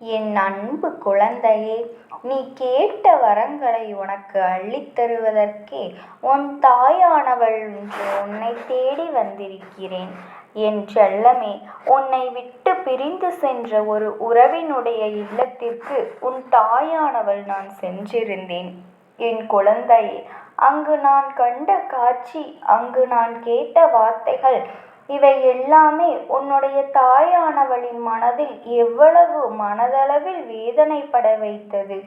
என் அன்பு குழந்தையே நீ கேட்ட வரங்களை உனக்கு அள்ளித்தருவதற்கே உன் தாயானவள் என்று உன்னை தேடி வந்திருக்கிறேன். என் செல்லமே உன்னை விட்டு பிரிந்து சென்ற ஒரு உறவினுடைய இல்லத்திற்கு உன் தாயானவள் நான் சென்றிருந்தேன். என் குழந்தையே அங்கு நான் கண்ட காட்சி அங்கு நான் கேட்ட வார்த்தைகள் இவை எல்லாமே உன்னுடைய தாயானவளின் மனதில் எவ்வளவு மனதளவில் வேதனைப்பட வைத்தது.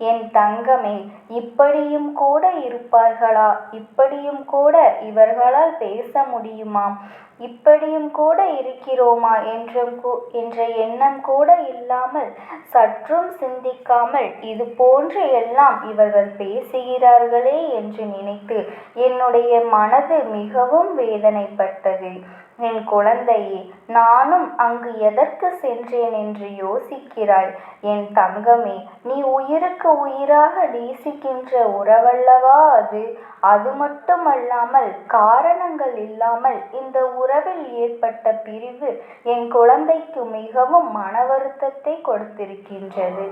என் தங்கமே இப்படியும் கூட இருப்பார்களா இப்படியும் கூட இவர்களால் பேச முடியுமாம் இப்படியும் கூட இருக்கிறோமா என்றும் என்ற எண்ணம் கூட இல்லாமல் சற்றும் சிந்திக்காமல் இது போன்று எல்லாம் இவர்கள் பேசுகிறார்களே என்று நினைத்து என்னுடைய மனது மிகவும் வேதனைப்பட்டது. என் குழந்தையே நானும் அங்கு எதற்கு சென்றேன் என்று யோசிக்கிறாய்? என் தங்கமே நீ உயிருக்கு உயிராக நேசிக்கின்ற உறவல்லவா அது. அது மட்டுமல்லாமல் காரணங்கள் இல்லாமல் இந்த உறவில் ஏற்பட்ட பிரிவு என் குழந்தைக்கு மிகவும் மன வருத்தத்தை கொடுத்திருக்கின்றது.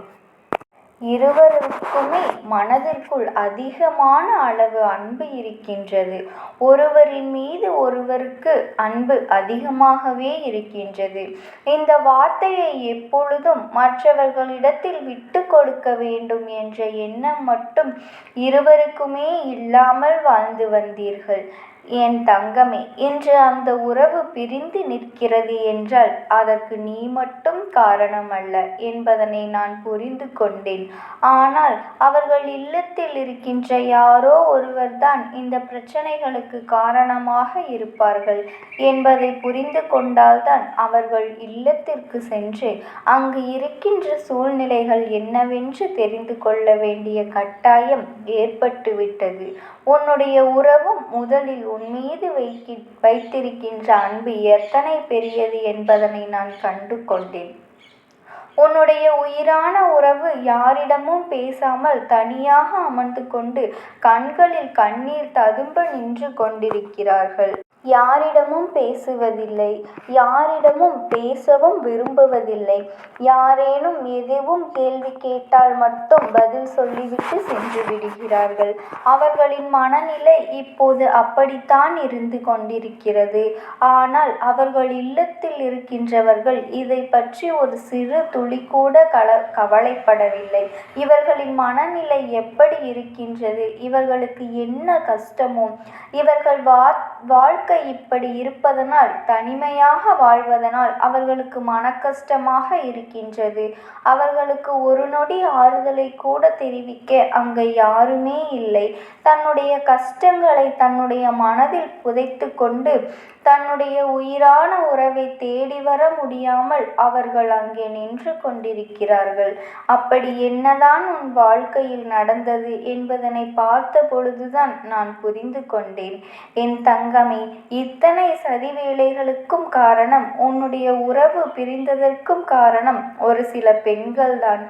இருவருக்குமே மனதிற்குள் அதிகமான அளவு அன்பு இருக்கின்றது. ஒருவரின் மீது ஒருவருக்கு அன்பு அதிகமாகவே இருக்கின்றது. இந்த வார்த்தையை எப்பொழுதும் மற்றவர்களிடத்தில் விட்டுக் கொடுக்க வேண்டும் என்ற எண்ணம் மட்டும் இருவருக்குமே இல்லாமல் வாழ்ந்து வந்தீர்கள். என் தங்கமே இன்று அந்த உறவு பிரிந்து நிற்கிறது என்றால் அதற்கு நீ மட்டும் காரணம் அல்ல என்பதனை நான் புரிந்து கொண்டேன். ஆனால் அவர்கள் இல்லத்தில் இருக்கின்ற யாரோ ஒருவர்தான் இந்த பிரச்சனைகளுக்கு காரணமாக இருப்பார்கள் என்பதை புரிந்து கொண்டால்தான் அவர்கள் இல்லத்திற்கு சென்று அங்கு இருக்கின்ற சூழ்நிலைகள் என்னவென்று தெரிந்து கொள்ள வேண்டிய கட்டாயம் ஏற்பட்டுவிட்டது உன்னுடைய உறவும் முதலில் உன்மீது வைத்திருக்கின்ற அன்பு எத்தனை பெரியது என்பதனை நான் கண்டு கொண்டேன். உன்னுடைய உயிரான உறவு யாரிடமும் பேசாமல் தனியாக அமர்ந்து கொண்டு கண்களில் கண்ணீர் ததும்ப நின்று கொண்டிருக்கிறார்கள். யாரிடமும் பேசுவதில்லை. யாரிடமும் பேசவும் விரும்புவதில்லை. யாரேனும் எதுவும் கேள்வி கேட்டால் மட்டும் பதில் சொல்லிவிட்டு சென்று விடுகிறார்கள். அவர்களின் மனநிலை இப்போது அப்படித்தான் இருந்து கொண்டிருக்கிறது. ஆனால் அவர்கள் இல்லத்தில் இருக்கின்றவர்கள் இதை பற்றி ஒரு சிறு துளிகூட கவலைப்படவில்லை. இவர்களின் மனநிலை எப்படி இருக்கின்றது இவர்களுக்கு என்ன கஷ்டமோ இவர்கள் வா வாழ் வாழ்க்கை இப்படி இருப்பதனால் தனிமையாக வாழ்வதனால் அவர்களுக்கு மனக்கஷ்டமாக இருக்கின்றது. அவர்களுக்கு ஒரு நொடி ஆறுதலை கூட தெரிவிக்க அங்கு யாருமே இல்லை. தன்னுடைய கஷ்டங்களை தன்னுடைய மனதில் புதைத்து கொண்டு தன்னுடைய உயிரான உறவை தேடி வர முடியாமல் அவர்கள் அங்கே நின்று கொண்டிருக்கிறார்கள். அப்படி என்னதான் உன் வாழ்க்கையில் நடந்தது என்பதனை பார்த்த பொழுதுதான் நான் புரிந்து கொண்டேன். என் தங்கமே இத்தனை சதி வேலைகளுக்கும் காரணம் உன்னுடைய உறவு பிரிந்ததற்கும் காரணம் ஒரு சில பெண்கள்தான்.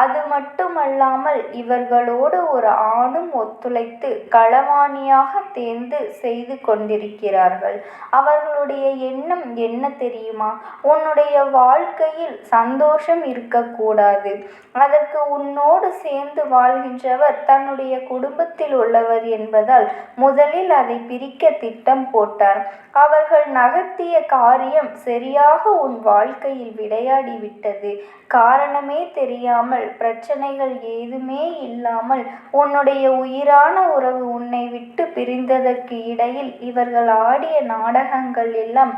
அது மட்டுமல்லாமல் இவர்களோடு ஒரு ஆணும் ஒத்துழைத்து களவாணியாக தேர்ந்து செய்து கொண்டிருக்கிறார்கள். அவர்களுடைய எண்ணம் என்ன தெரியுமா? உன்னுடைய வாழ்க்கையில் சந்தோஷம் இருக்கக்கூடாது அதற்கு உன்னோடு சேர்ந்து வாழ்கின்றவர் தன்னுடைய குடும்பத்தில் உள்ளவர் என்பதால் முதலில் அதை பிரிக்க திட்டம் போட்டார். அவர்கள் நகர்த்திய காரியம் சரியாக உன் வாழ்க்கையில் விளையாடி விட்டது. காரணமே தெரியாமல் பிரச்சனைகள் ஏதுமே இல்லாமல் உன்னுடைய உயிரான உறவு உன்னை விட்டு பிரிந்ததற்கு இடையில் இவர்கள் ஆடிய நாடகங்கள் எல்லாம்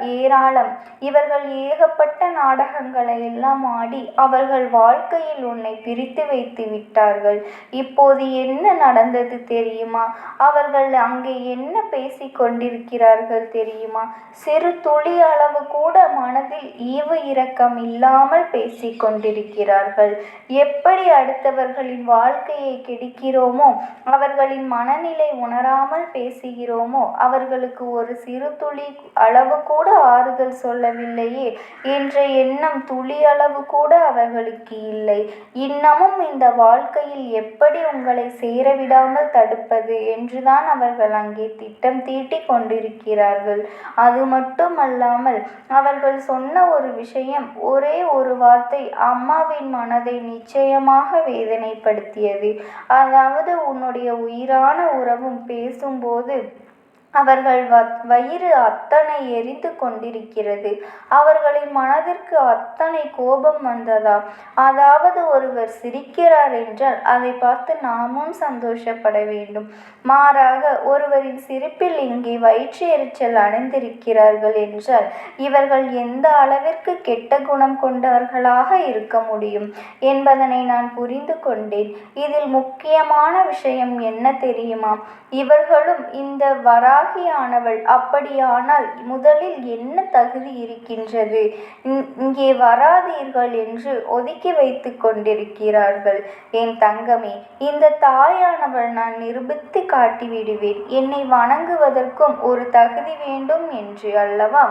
ஏராளம். இவர்கள் ஏகப்பட்ட நாடகங்களை எல்லாம் ஆடி அவர்கள் வாழ்க்கையில் உன்னை பிரித்து வைத்து விட்டார்கள். இப்போது என்ன நடந்தது தெரியுமா? அவர்கள் அங்கே என்ன பேசிக் கொண்டிருக்கிறார்கள் தெரியுமா? சிறு துளி அளவு கூட மனதில் ஈவு இரக்கம் இல்லாமல் பேசி கொண்டிருக்கிறார்கள். கொள்கிறார்கள் எப்படி அடுத்தவர்களின் வாழ்க்கையை கெடுக்கிறோமோ அவர்களின் மனநிலை உணராமல் பேசுகிறோமோ அவர்களுக்கு ஒரு சிறு துளி அளவு கூட ஆறுதல் சொல்லவில்லையே என்ற எண்ணம் துளி அளவு கூட அவர்களுக்கு இல்லை. இன்னமும் இந்த வாழ்க்கையில் எப்படி உங்களை சேரவிடாமல் தடுப்பது? என்றுதான் அவர்கள் அங்கே திட்டம் தீட்டிக் கொண்டிருக்கிறார்கள். அது மட்டுமல்லாமல் அவர்கள் சொன்ன ஒரு விஷயம் ஒரே ஒரு வார்த்தை அம்மாவின் மனதை நிச்சயமாக வேதனைப்படுத்தியது. அதாவது உன்னுடைய உயிரான உறவும் பேசும்போது அவர்கள் வயிறு அத்தனை எரிந்து கொண்டிருக்கிறது. அவர்களின் மனதிற்கு அத்தனை கோபம் வந்ததா? அதாவது ஒருவர் சிரிக்கிறார் என்றால் அதை பார்த்து நாமும் சந்தோஷப்பட வேண்டும். மாறாக ஒருவரின் சிரிப்பில் இங்கே வயிற்று எரிச்சல் அடைந்திருக்கிறார்கள் என்றால் இவர்கள் எந்த அளவிற்கு கெட்ட குணம் கொண்டவர்களாக இருக்க முடியும் என்பதனை நான் புரிந்து கொண்டேன். இதில் முக்கியமான விஷயம் என்ன தெரியுமா? இவர்களும் இந்த வரா தியாகியானவள் அப்படியானால் முதலில் என்ன தகுதி இருக்கின்றது? இங்கே வராதீர்கள் என்று ஒதுக்கி வைத்து கொண்டிருக்கிறார்கள். என் தங்கமே இந்த தாயானவள் நான் நிரூபித்து காட்டிவிடுவேன். என்னை வணங்குவதற்கும் ஒரு தகுதி வேண்டும் என்று அல்லவா?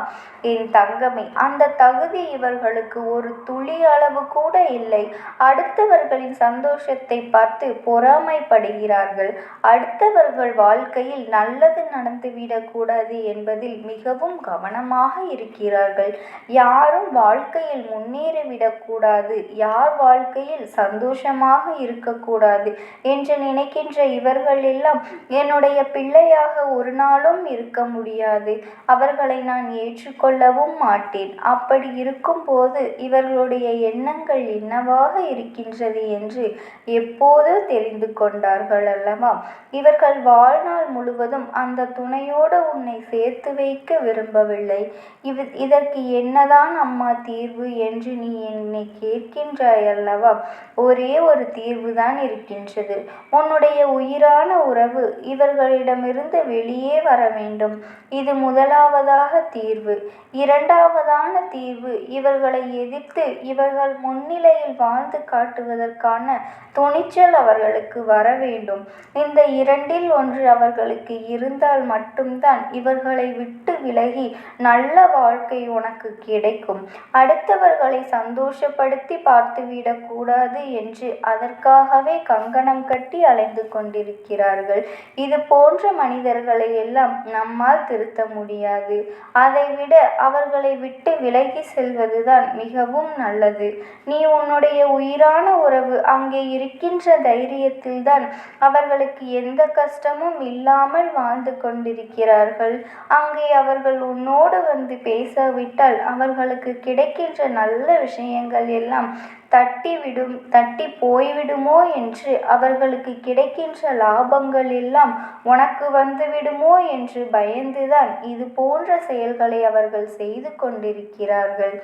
என் தங்கமே அந்த தகுதி இவர்களுக்கு ஒரு துளி அளவு கூட இல்லை. அடுத்தவர்களின் சந்தோஷத்தை பார்த்து பொறாமைப்படுகிறார்கள். அடுத்தவர்கள் வாழ்க்கையில் நல்லது மறந்துவிடக்கூடாது என்பதில் மிகவும் கவனமாக இருக்கிறார்கள். யாரும் வாழ்க்கையில் முன்னேறிவிடக்கூடாது. யார் வாழ்க்கையில் சந்தோஷமாக இருக்கக்கூடாது என்று நினைக்கின்ற இவர்கள் எல்லாம் என்னுடைய பிள்ளையாக ஒரு நாளும் இருக்க முடியாது. அவர்களை நான் ஏற்றுக்கொள்ளவும் மாட்டேன். அப்படி இருக்கும்போது இவர்களுடைய எண்ணங்கள் என்னவாக இருக்கின்றது என்று எப்போது தெரிந்து கொண்டார்கள் அல்லவா? இவர்கள் வாழ்நாள் முழுவதும் அந்த துணை துணையோடு உன்னை சேர்த்து வைக்க விரும்பவில்லை. இவ் இதற்கு என்னதான் அம்மா தீர்வு என்று நீ என்னை கேட்கின்றாய் அல்லவா? ஒரே ஒரு தீர்வுதான் இருக்கின்றது. உன்னுடைய உயிரான உறவு இவர்களிடமிருந்து வெளியே வர வேண்டும். இது முதலாவதாக தீர்வு. இரண்டாவதான தீர்வு இவர்களை எதிர்த்து இவர்கள் முன்னிலையில் வாழ்ந்து காட்டுவதற்கான துணிச்சல் அவர்களுக்கு வர வேண்டும். இந்த இரண்டில் ஒன்று அவர்களுக்கு இருந்தால் மட்டும் மட்டும்தான் இவர்களை விட்டு விலகி நல்ல வாழ்க்கை உனக்கு கிடைக்கும். அடுத்தவர்களை சந்தோஷப்படுத்தி பார்த்துவிடக்கூடாது என்று அதற்காகவே கங்கணம் கட்டி அலைந்து கொண்டிருக்கிறார்கள். இது போன்ற மனிதர்களை எல்லாம் நம்மால் திருத்த முடியாது. அதைவிட அவர்களை விட்டு விலகி செல்வதுதான் மிகவும் நல்லது. நீ உன்னுடைய உயிரான உறவு அங்கே இருக்கின்ற தைரியத்தில்தான் அவர்களுக்கு எந்த கஷ்டமும் இல்லாமல் வாழ்ந்து கொண்டிருக்கிறார்கள். அங்கே அவர்கள் உன்னோடு வந்து பேசாவிட்டால் அவர்களுக்கு கிடைக்கின்ற நல்ல விஷயங்கள் எல்லாம் தட்டிவிடும் தட்டி போய்விடுமோ என்று அவர்களுக்கு கிடைக்கின்ற லாபங்கள் எல்லாம் உனக்கு வந்துவிடுமோ என்று பயந்துதான் இது போன்ற செயல்களை அவர்கள் செய்து கொண்டிருக்கிறார்கள்.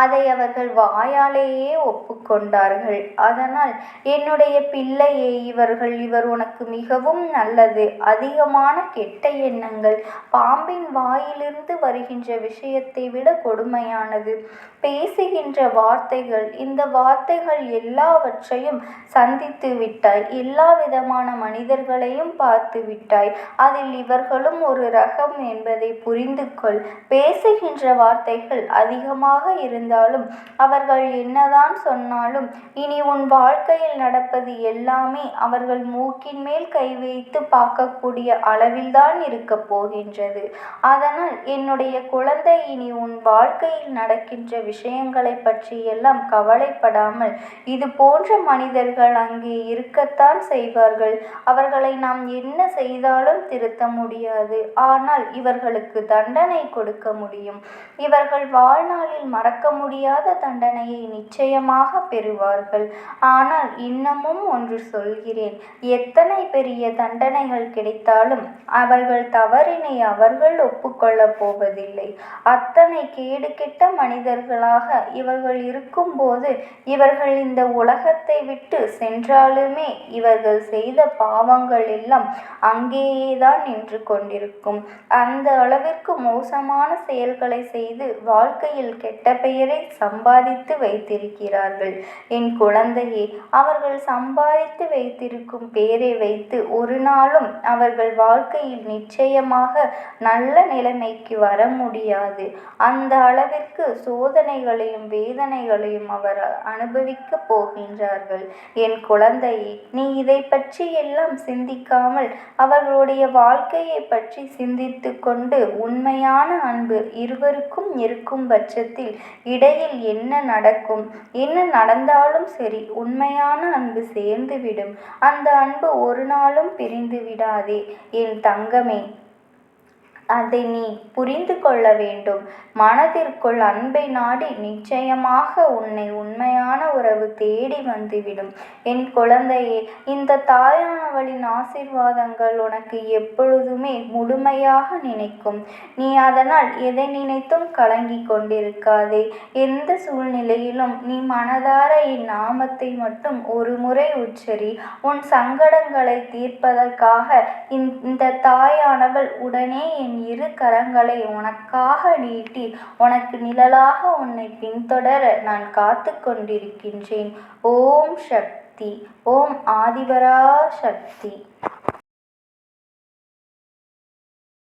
அதை அவர்கள் வாயாலேயே ஒப்புக்கொண்டார்கள். அதனால் என்னுடைய பிள்ளையே இவர்கள் இவர் உனக்கு மிகவும் நல்லது. அதிகமான கெட்ட எண்ணங்கள் பாம்பின் வாயிலிருந்து வருகின்ற விஷயத்தை விட கொடுமையானது. பேசுகின்ற வார்த்தைகள் இந்த வார்த்தைகள் எல்லாவற்றையும் சந்தித்து விட்டாய். எல்லா விதமான மனிதர்களையும் பார்த்து விட்டாய். அதில் இவர்களும் ஒரு ரகம் என்பதை புரிந்து கொள் பேசுகின்ற வார்த்தைகள் அதிகமாக இருந்தாலும் அவர்கள் என்னதான் சொன்னாலும் இனி உன் வாழ்க்கையில் நடப்பது எல்லாமே அவர்கள் மூக்கின் மேல் கை வைத்து பார்க்கக்கூடிய அளவில்தான் இருக்க போகின்றது. அதனால் என்னுடைய குழந்தை இனி உன் வாழ்க்கையில் நடக்கின்ற விஷயங்களை பற்றியெல்லாம் கவலைப்படாமல் இது போன்ற மனிதர்கள் அங்கே இருக்கத்தான் செய்வார்கள். அவர்களை நாம் என்ன செய்தாலும் திருத்த முடியாது. ஆனால் இவர்களுக்கு தண்டனை கொடுக்க முடியும். இவர்கள் வாழ்நாளில் மறக்க முடியாத தண்டனையை நிச்சயமாக பெறுவார்கள். ஆனால் இன்னமும் ஒன்று சொல்கிறேன். எத்தனை பெரிய தண்டனைகள் கிடைத்தாலும் அவர்கள் தவறினை அவர்கள் ஒப்புக்கொள்ளப் போவதில்லை. அத்தனை கேடு கெட்ட மனிதர்களாக இவர்கள் இருக்கும்போது இவர்கள் இந்த உலகத்தை விட்டு சென்றாலுமே இவர்கள் செய்த பாவங்கள் எல்லாம் அங்கேயேதான் நின்று கொண்டிருக்கும். அந்த அளவிற்கு மோசமான செயல்களை செய்து வாழ்க்கையில் கெட்ட பெயர் பெயரை சம்பாதித்து வைத்திருக்கிறார்கள். என் குழந்தையே அவர்கள் சம்பாதித்து வைத்திருக்கும் பெயரை வைத்து ஒரு நாளும் அவர்கள் வாழ்க்கையில் நிச்சயமாக நல்ல நிலைமைக்கு வர முடியாது. அந்த அளவிற்கு சோதனைகளையும் வேதனைகளையும் அவர் அனுபவிக்க போகின்றார்கள். என் குழந்தையே நீ இதை பற்றி எல்லாம் சிந்திக்காமல் அவர்களுடைய வாழ்க்கையை பற்றி சிந்தித்து கொண்டு உண்மையான அன்பு இருவருக்கும் இருக்கும் பட்சத்தில் இடையில் என்ன நடக்கும்? என்ன நடந்தாலும் சரி உண்மையான அன்பு சேர்ந்துவிடும். அந்த அன்பு ஒரு நாளும் பிரிந்து விடாதே என் தங்கமே அதை நீ புரிந்து கொள்ள வேண்டும். மனதிற்குள் அன்பை நாடி நிச்சயமாக உன்னை உண்மையான உறவு தேடி வந்துவிடும். என் குழந்தையே இந்த தாயானவளின் ஆசீர்வாதங்கள் உனக்கு எப்பொழுதுமே முழுமையாக நினைக்கும். நீ அதனால் எதை நினைத்தும் கலங்கி கொண்டிருக்காதே. எந்த சூழ்நிலையிலும் நீ மனதார என் நாமத்தை மட்டும் ஒரு முறை உச்சரி. உன் சங்கடங்களை தீர்ப்பதற்காக இந்த தாயானவள் உடனே என் இரு கரங்களை உனக்காக நீட்டி உனக்கு நிழலாக உன்னை பின்தொடர நான் காத்து கொண்டிருக்கின்றேன். ஓம் சக்தி ஓம் ஆதிபரா சக்தி.